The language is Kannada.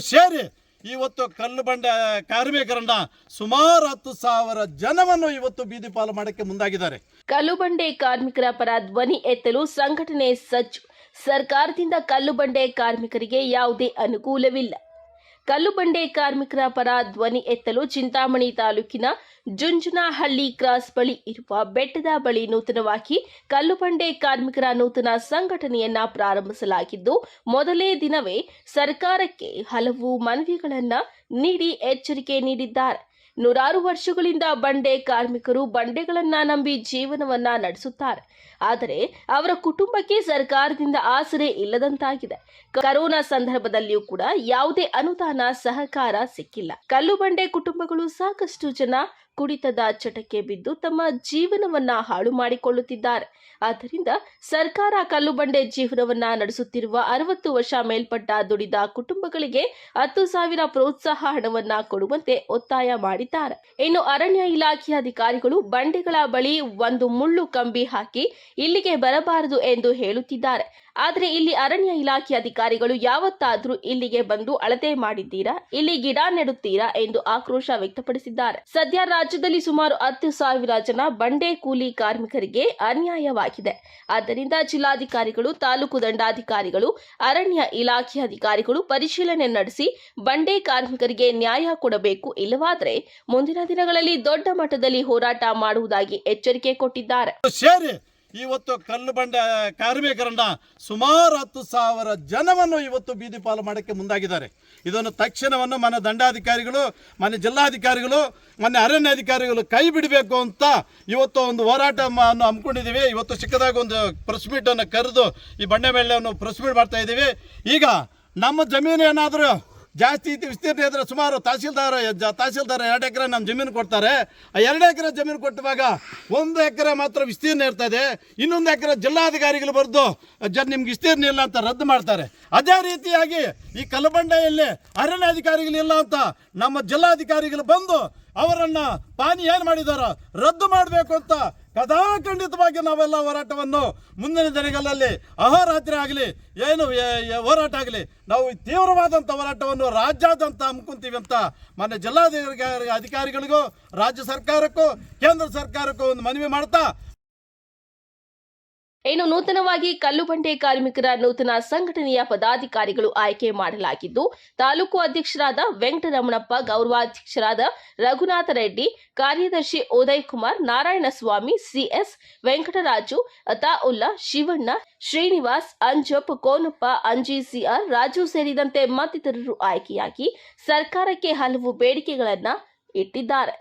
ಸೇರಿ ಇವತ್ತು ಕಲ್ಲು ಬಂಡೆ ಕಾರ್ಮಿಕರನ್ನ ಸುಮಾರು ಹತ್ತು ಸಾವಿರ ಜನವನ್ನು ಇವತ್ತು ಬೀದಿ ಪಾಲು ಮಾಡಕ್ಕೆ ಮುಂದಾಗಿದ್ದಾರೆ. ಕಲ್ಲು ಬಂಡೆ ಕಾರ್ಮಿಕರ ಪರ ಧ್ವನಿ ಎತ್ತಲು ಸಂಘಟನೆ ಸಜ್ಜು. ಸರ್ಕಾರದಿಂದ ಕಲ್ಲು ಬಂಡೆ ಕಾರ್ಮಿಕರಿಗೆ ಯಾವುದೇ ಅನುಕೂಲವಿಲ್ಲ. ಕಲ್ಲು ಬಂಡೆ ಕಾರ್ಮಿಕರ ಪರ ಧ್ವನಿ ಎತ್ತಲು ಚಿಂತಾಮಣಿ ತಾಲೂಕಿನ ಜುಂಜುನಹಳ್ಳಿ ಕ್ರಾಸ್ ಬಳಿ ಇರುವ ಬೆಟ್ಟದ ಬಳಿ ನೂತನವಾಗಿ ಕಲ್ಲುಬಂಡೆ ಕಾರ್ಮಿಕರ ನೂತನ ಸಂಘಟನೆಯನ್ನ ಪ್ರಾರಂಭಿಸಲಾಗಿದ್ದು, ಮೊದಲೇ ದಿನವೇ ಸರ್ಕಾರಕ್ಕೆ ಹಲವು ಮನವಿಗಳನ್ನ ನೀಡಿ ಎಚ್ಚರಿಕೆ ನೀಡಿದ್ದಾರೆ. ನೂರಾರು ವರ್ಷಗಳಿಂದ ಬಂಡೆ ಕಾರ್ಮಿಕರು ಬಂಡೆಗಳನ್ನ ನಂಬಿ ಜೀವನವನ್ನ ನಡೆಸುತ್ತಾರೆ. ಆದರೆ ಅವರ ಕುಟುಂಬಕ್ಕೆ ಸರ್ಕಾರದಿಂದ ಆಸರೆ ಇಲ್ಲದಂತಾಗಿದೆ. ಕರೋನಾ ಸಂದರ್ಭದಲ್ಲಿಯೂ ಕೂಡ ಯಾವುದೇ ಅನುದಾನ ಸಹಕಾರ ಸಿಕ್ಕಿಲ್ಲ. ಕಲ್ಲು ಬಂಡೆ ಕುಟುಂಬಗಳು ಸಾಕಷ್ಟು ಜನ ಕುಡಿತದ ಚಟಕ್ಕೆ ಬಿದ್ದು ತಮ್ಮ ಜೀವನವನ್ನ ಹಾಳು ಮಾಡಿಕೊಳ್ಳುತ್ತಿದ್ದಾರೆ. ಆದ್ದರಿಂದ ಸರ್ಕಾರ ಕಲ್ಲು ಬಂಡೆ ಜೀವನವನ್ನ ನಡೆಸುತ್ತಿರುವ ಅರವತ್ತು ವರ್ಷ ಮೇಲ್ಪಟ್ಟ ದುಡಿದ ಕುಟುಂಬಗಳಿಗೆ ಹತ್ತು ಸಾವಿರ ಪ್ರೋತ್ಸಾಹ ಹಣವನ್ನ ಕೊಡುವಂತೆ ಒತ್ತಾಯ ಮಾಡಿದ್ದಾರೆ. ಇನ್ನು ಅರಣ್ಯ ಇಲಾಖೆ ಅಧಿಕಾರಿಗಳು ಬಂಡೆಗಳ ಬಳಿ ಒಂದು ಮುಳ್ಳು ಕಂಬಿ ಹಾಕಿ ಇಲ್ಲಿಗೆ ಬರಬಾರದು ಎಂದು ಹೇಳುತ್ತಿದ್ದಾರೆ. ಆದರೆ ಇಲ್ಲಿ ಅರಣ್ಯ ಇಲಾಖೆ ಅಧಿಕಾರಿಗಳು ಯಾವತ್ತಾದ್ರೂ ಇಲ್ಲಿಗೆ ಬಂದು ಅಳತೆ ಮಾಡಿದ್ದೀರಾ? ಇಲ್ಲಿ ಗಿಡ ನೆಡುತ್ತೀರಾ? ಎಂದು ಆಕ್ರೋಶ ವ್ಯಕ್ತಪಡಿಸಿದ್ದಾರೆ. ಸದ್ಯ ರಾಜ್ಯದಲ್ಲಿ ಸುಮಾರು ಹತ್ತು ಸಾವಿರ ಜನ ಬಂಡೆ ಕೂಲಿ ಕಾರ್ಮಿಕರಿಗೆ ಅನ್ಯಾಯವಾಗಿದೆ. ಆದ್ದರಿಂದ ಜಿಲ್ಲಾಧಿಕಾರಿಗಳು, ತಾಲೂಕು ದಂಡಾಧಿಕಾರಿಗಳು, ಅರಣ್ಯ ಇಲಾಖೆ ಅಧಿಕಾರಿಗಳು ಪರಿಶೀಲನೆ ನಡೆಸಿ ಬಂಡೆ ಕಾರ್ಮಿಕರಿಗೆ ನ್ಯಾಯ ಕೊಡಬೇಕು. ಇಲ್ಲವಾದರೆ ಮುಂದಿನ ದಿನಗಳಲ್ಲಿ ದೊಡ್ಡ ಮಟ್ಟದಲ್ಲಿ ಹೋರಾಟ ಮಾಡುವುದಾಗಿ ಎಚ್ಚರಿಕೆ ಕೊಟ್ಟಿದ್ದಾರೆ. ಇವತ್ತು ಕಲ್ಲು ಬಂಡೆ ಕಾರ್ಮಿಕರನ್ನ ಸುಮಾರು ಹತ್ತು ಸಾವಿರ ಜನವನ್ನು ಇವತ್ತು ಬೀದಿ ಪಾಲು ಮಾಡೋಕ್ಕೆ ಮುಂದಾಗಿದ್ದಾರೆ. ಇದನ್ನು ತಕ್ಷಣವನ್ನು ಮನೆ ದಂಡಾಧಿಕಾರಿಗಳು, ಮನೆ ಜಿಲ್ಲಾಧಿಕಾರಿಗಳು, ಮನೆ ಅರಣ್ಯಾಧಿಕಾರಿಗಳು ಕೈ ಬಿಡಬೇಕು ಅಂತ ಇವತ್ತು ಒಂದು ಹೋರಾಟ ಹಮ್ಮಿಕೊಂಡಿದ್ದೀವಿ. ಇವತ್ತು ಚಿಕ್ಕದಾಗಿ ಒಂದು ಪ್ರೆಸ್ ಮೀಟನ್ನು ಕರೆದು ಈ ಬಂಡೆ ಮೇಳವನ್ನು ಪ್ರೆಸ್ ಮೀಟ್ ಮಾಡ್ತಾ ಇದ್ದೀವಿ. ಈಗ ನಮ್ಮ ಜಮೀನು ಏನಾದರೂ ಜಾಸ್ತಿ ಇತ್ತು ವಿಸ್ತೀರ್ಣ ಇದ್ರೆ ಸುಮಾರು ತಹಸೀಲ್ದಾರ ತಹಸೀಲ್ದಾರ ಎರಡು ಎಕರೆ ನಮ್ಮ ಜಮೀನು ಕೊಡ್ತಾರೆ. ಆ ಎರಡು ಎಕರೆ ಜಮೀನು ಕೊಟ್ಟವಾಗ ಒಂದು ಎಕರೆ ಮಾತ್ರ ವಿಸ್ತೀರ್ಣ ಇರ್ತದೆ ಇನ್ನೊಂದು ಎಕರೆ ಜಿಲ್ಲಾಧಿಕಾರಿಗಳು ಬರೆದು, ಜ, ನಿಮ್ಗೆ ವಿಸ್ತೀರ್ಣ ಇಲ್ಲ ಅಂತ ರದ್ದು ಮಾಡ್ತಾರೆ. ಅದೇ ರೀತಿಯಾಗಿ ಈ ಕಲ್ಲಬಂಡೆಯಲ್ಲಿ ಅರಣ್ಯಾಧಿಕಾರಿಗಳಿಲ್ಲ ಅಂತ ನಮ್ಮ ಜಿಲ್ಲಾಧಿಕಾರಿಗಳು ಬಂದು ಅವರನ್ನು ಪಾನಿ ಏನು ಮಾಡಿದಾರೋ ರದ್ದು ಮಾಡಬೇಕು ಅಂತ ಕದಾಖಂಡಿತವಾಗಿ ನಾವೆಲ್ಲ ಹೋರಾಟವನ್ನು ಮುಂದಿನ ದಿನಗಳಲ್ಲಿ ಅಹೋರಾತ್ರಿ ಆಗಲಿ, ಏನು ಹೋರಾಟ ಆಗಲಿ, ನಾವು ತೀವ್ರವಾದಂಥ ಹೋರಾಟವನ್ನು ರಾಜ್ಯಾದ್ಯಂತ ಹಮ್ಮಿಕೊಂತೀವಿ ಅಂತ ಮಾನ್ಯ ಜಿಲ್ಲಾಧಿಕಾರಿ ಅಧಿಕಾರಿಗಳಿಗೂ ರಾಜ್ಯ ಸರ್ಕಾರಕ್ಕೂ, ಕೇಂದ್ರ ಸರ್ಕಾರಕ್ಕೂ ಒಂದು ಮನವಿ ಮಾಡ್ತಾ ಇನ್ನು ನೂತನವಾಗಿ ಕಲ್ಲು ಬಂಡೆ ಕಾರ್ಮಿಕರ ನೂತನ ಸಂಘಟನೆಯ ಪದಾಧಿಕಾರಿಗಳು ಆಯ್ಕೆ ಮಾಡಲಾಗಿದ್ದು, ತಾಲೂಕು ಅಧ್ಯಕ್ಷರಾದ ವೆಂಕಟರಮಣಪ್ಪ, ಗೌರವಾಧ್ಯಕ್ಷರಾದ ರಘುನಾಥ ರೆಡ್ಡಿ, ಕಾರ್ಯದರ್ಶಿ ಉದಯ್ ಕುಮಾರ್ ನಾರಾಯಣಸ್ವಾಮಿ ಸಿಎಸ್ ವೆಂಕಟರಾಜು ಅತಾವುಲ್ಲಾ ಶಿವಣ್ಣ, ಶ್ರೀನಿವಾಸ್ ಅಂಜಪ್ ಕೋನಪ್ಪ, ಅಂಜಿ ಸಿಆರ್ ರಾಜು ಸೇರಿದಂತೆ ಮತ್ತಿತರರು ಆಯ್ಕೆಯಾಗಿ ಸರ್ಕಾರಕ್ಕೆ ಹಲವು ಬೇಡಿಕೆಗಳನ್ನು ಇಟ್ಟಿದ್ದಾರೆ.